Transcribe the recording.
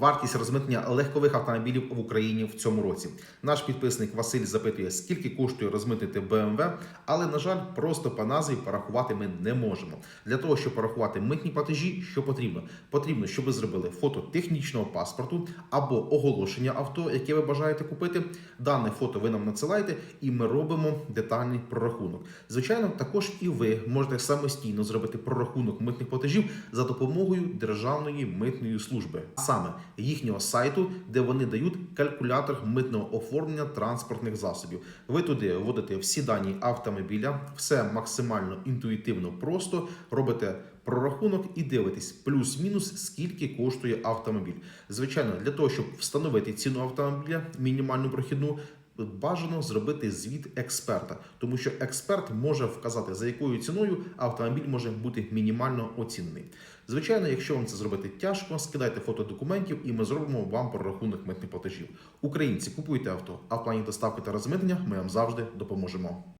вартість розмитнення легкових автомобілів в Україні в цьому році. Наш підписник Василь запитує, скільки коштує розмитнити BMW, але на жаль, просто по назві порахувати ми не можемо. Для того, щоб порахувати митні платежі, що потрібно? Потрібно, щоб ви зробили фото технічного паспорту або оголошення авто, яке ви бажаєте купити. Дане фото ви нам надсилаєте, і ми робимо детальний прорахунок. Звичайно, також і ви можете самостійно зробити прорахунок митних платежів за допомогою Державної митної служби, а саме їхнього сайту, де вони дають калькулятор митного оформлення транспортних засобів. Ви туди вводите всі дані автомобіля, все максимально інтуїтивно просто робите прорахунок і дивитесь плюс-мінус, скільки коштує автомобіль. Звичайно, для того, щоб встановити ціну автомобіля, мінімальну прохідну. Бажано зробити звіт експерта, тому що експерт може вказати, за якою ціною автомобіль може бути мінімально оцінений. Звичайно, якщо вам це зробити тяжко, скидайте фото документів, і ми зробимо вам прорахунок митних платежів. Українці купуйте авто, а в плані доставки та розмитнення ми вам завжди допоможемо.